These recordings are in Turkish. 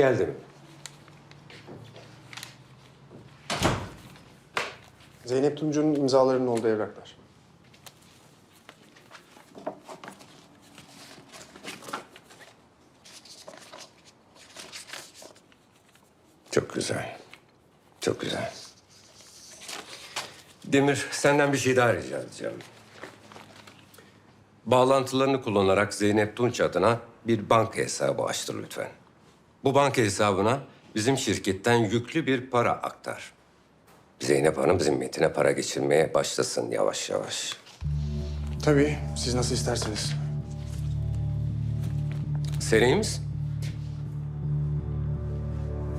Geldim. Zeynep Tuncu'nun imzalarının olduğu evraklar. Çok güzel. Çok güzel. Demir, senden bir şey daha rica edeceğim. Bağlantılarını kullanarak Zeynep Tunç adına bir banka hesabı açtır lütfen. Bu banka hesabına bizim şirketten yüklü bir para aktar. Zeynep Hanım zimmetine para geçirmeye başlasın yavaş yavaş. Tabii, siz nasıl isterseniz. Sen iyi misin?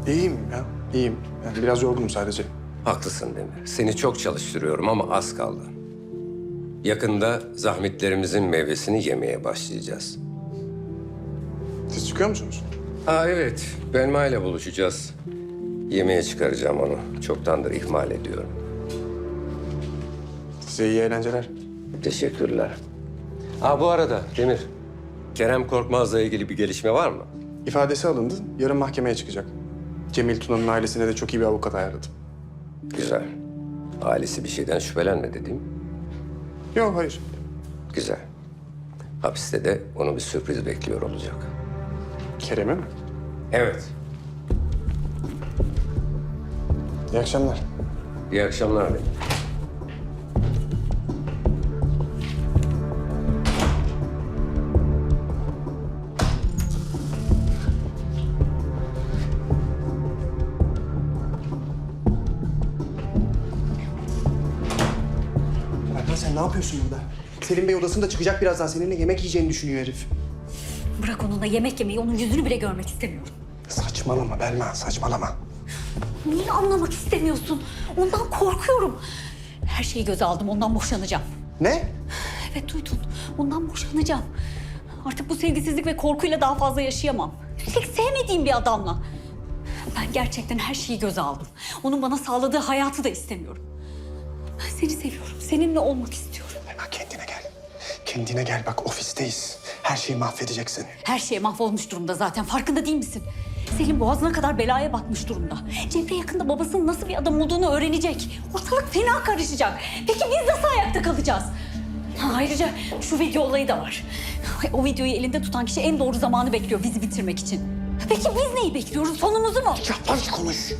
İyiyim ya, iyiyim. Yani biraz yorgunum sadece. Haklısın Demir. Seni çok çalıştırıyorum ama az kaldı. Yakında zahmetlerimizin meyvesini yemeye başlayacağız. Siz çıkıyor musunuz? Aa evet, Belma ile buluşacağız. Yemeğe çıkaracağım onu. Çoktandır ihmal ediyorum. Size iyi eğlenceler. Teşekkürler. Aa bu arada Demir, Kerem Korkmaz'la ilgili bir gelişme var mı? İfadesi alındı, yarın mahkemeye çıkacak. Cemil Tuna'nın ailesine de çok iyi bir avukat ayarladım. Güzel. Ailesi bir şeyden şüphelenmedi değil mi? Yok, hayır. Güzel. Hapiste de onu bir sürpriz bekliyor olacak. Kerem'e mi? Evet. İyi akşamlar. İyi akşamlar Demir. Erkan sen ne yapıyorsun burada? Selim Bey odasında çıkacak birazdan. Seninle yemek yiyeceğini düşünüyor herif. Bırak onunla yemek yemeyi, onun yüzünü bile görmek istemiyorum. Saçmalama Belma, saçmalama. Niye anlamak istemiyorsun? Ondan korkuyorum. Her şeyi göze aldım, ondan boşanacağım. Ne? Evet duydun, ondan boşanacağım. Artık bu sevgisizlik ve korkuyla daha fazla yaşayamam. Üstelik sevmediğim bir adamla. Ben gerçekten her şeyi göze aldım. Onun bana sağladığı hayatı da istemiyorum. Ben seni seviyorum, seninle olmak istiyorum. Belma kendine gel. Kendine gel bak ofisteyiz. Her şeyi mahvedeceksin. Her şey mahvolmuş durumda zaten, farkında değil misin? Selim boğazına kadar belaya batmış durumda. Cemre yakında babasının nasıl bir adam olduğunu öğrenecek. Ortalık fena karışacak. Peki biz nasıl ayakta kalacağız? Ha, ayrıca şu video olayı da var. O videoyu elinde tutan kişi en doğru zamanı bekliyor bizi bitirmek için. Peki biz neyi bekliyoruz? Sonumuzu mu? Yavaş konuş.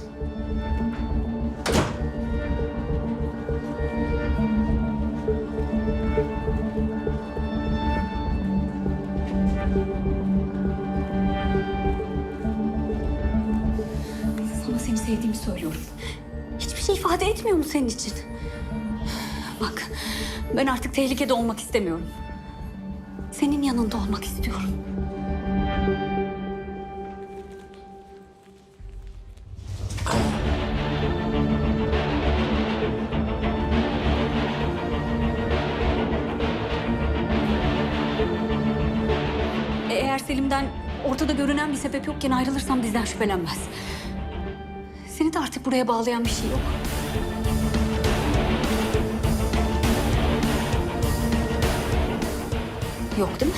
Sevdiğimi söylüyorum. Hiçbir şey ifade etmiyor mu senin için? Bak, ben artık tehlikede olmak istemiyorum. Senin yanında olmak istiyorum. Eğer Selim'den ortada görünen bir sebep yokken ayrılırsam bizden şüphelenmez. Artık buraya bağlayan bir şey yok. Yok değil mi?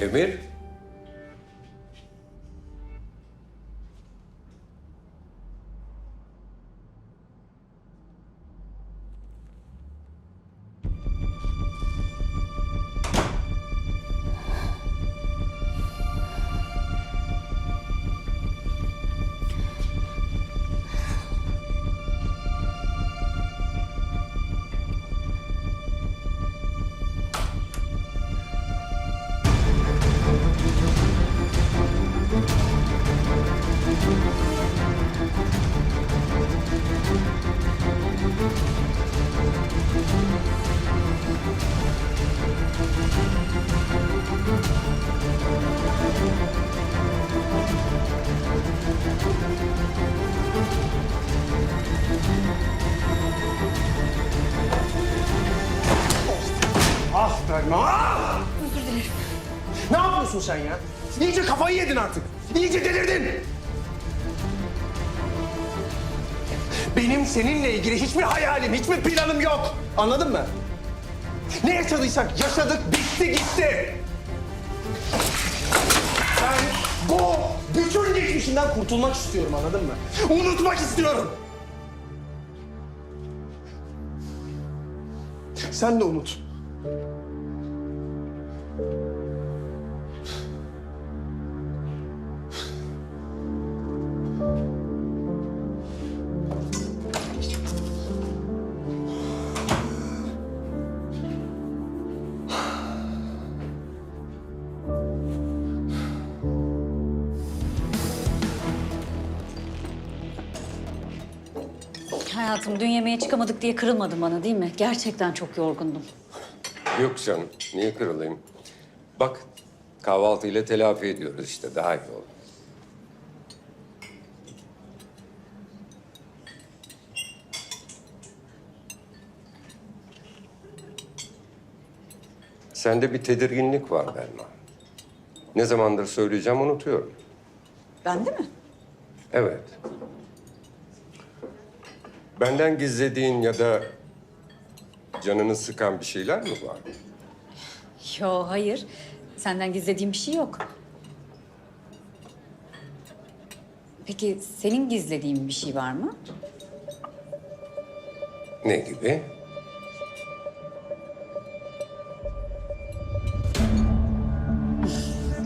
Demir. Ne yapıyorsun sen ya? İyice kafayı yedin artık. İyice delirdin. Benim seninle ilgili hiçbir hayalim, hiçbir planım yok. Anladın mı? Ne yaşadıysak yaşadık, bitti gitti. Ben bu bütün geçmişinden kurtulmak istiyorum anladın mı? Unutmak istiyorum. Sen de unut. Hayatım dün yemeğe çıkamadık diye kırılmadın bana değil mi? Gerçekten çok yorgundum. Yok canım, niye kırılayım? Bak, kahvaltıyla telafi ediyoruz işte, daha iyi oldu. Sende bir tedirginlik var Belma. Ne zamandır söyleyeceğim unutuyorum. Ben de mi? Evet. Benden gizlediğin ya da canını sıkan bir şeyler mi var? Yo hayır. Senden gizlediğim bir şey yok. Peki senin gizlediğin bir şey var mı? Ne gibi?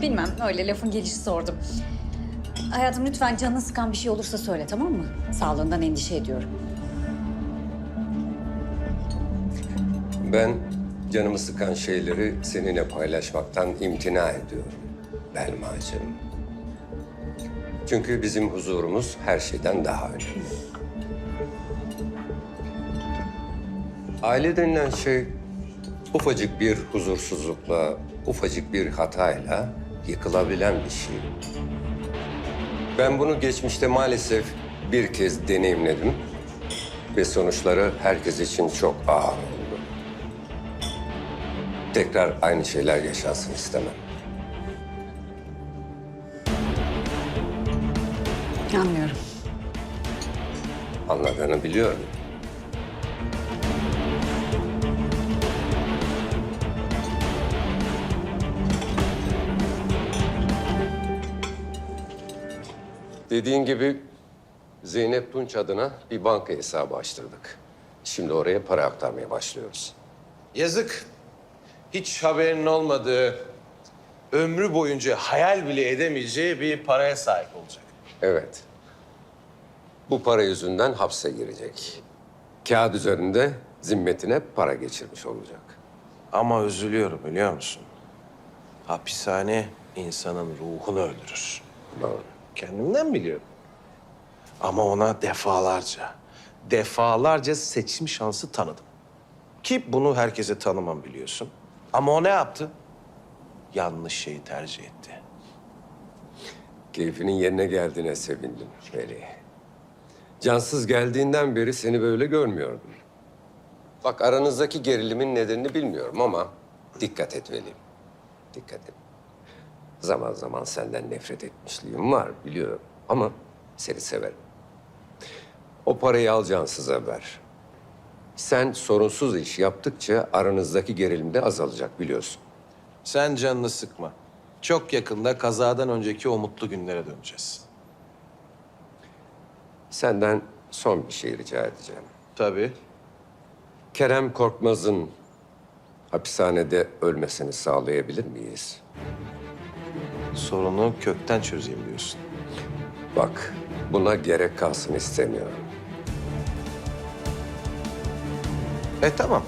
Bilmem öyle lafın gelişi sordum. Hayatım lütfen canını sıkan bir şey olursa söyle tamam mı? Sağlığından endişe ediyorum. Ben canımı sıkan şeyleri seninle paylaşmaktan imtina ediyorum Belmacığım. Çünkü bizim huzurumuz her şeyden daha önemli. Aile denilen şey ufacık bir huzursuzlukla, ufacık bir hatayla yıkılabilen bir şey. Ben bunu geçmişte maalesef bir kez deneyimledim ve sonuçları herkes için çok ağır oldu. Tekrar aynı şeyler yaşansın istemem. Anlıyorum. Anladığını biliyorum. Dediğin gibi Zeynep Tunç adına bir banka hesabı açtırdık. Şimdi oraya para aktarmaya başlıyoruz. Yazık. Hiç haberinin olmadığı, ömrü boyunca hayal bile edemeyeceği bir paraya sahip olacak. Evet. Bu para yüzünden hapse girecek. Kağıt üzerinde zimmetine para geçirmiş olacak. Ama üzülüyorum biliyor musun? Hapishane insanın ruhunu öldürür. Doğru. Kendimden biliyorum. Ama ona defalarca, defalarca seçim şansı tanıdım. Ki bunu herkese tanımam biliyorsun. Ama o ne yaptı? Yanlış şeyi tercih etti. Keyfinin yerine geldiğine sevindim Veli. Cansız geldiğinden beri seni böyle görmüyordum. Bak aranızdaki gerilimin nedenini bilmiyorum ama dikkat et Veli. Dikkat et. Zaman zaman senden nefret etmişliğim var biliyorum ama seni severim. O parayı al Cansız'a ver. Sen sorunsuz iş yaptıkça aranızdaki gerilim de azalacak biliyorsun. Sen canını sıkma. Çok yakında kazadan önceki o mutlu günlere döneceğiz. Senden son bir şey rica edeceğim. Tabii. Kerem Korkmaz'ın hapishanede ölmesini sağlayabilir miyiz? Sorunu kökten çözeyim diyorsun. Bak, buna gerek kalsın istemiyorum. E tamam.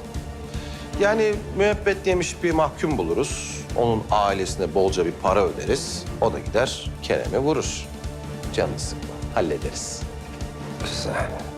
Yani müebbet yemiş bir mahkum buluruz. Onun ailesine bolca bir para öderiz. O da gider Kerem'i vurur. Canını sıkma. Hallederiz. Güzel.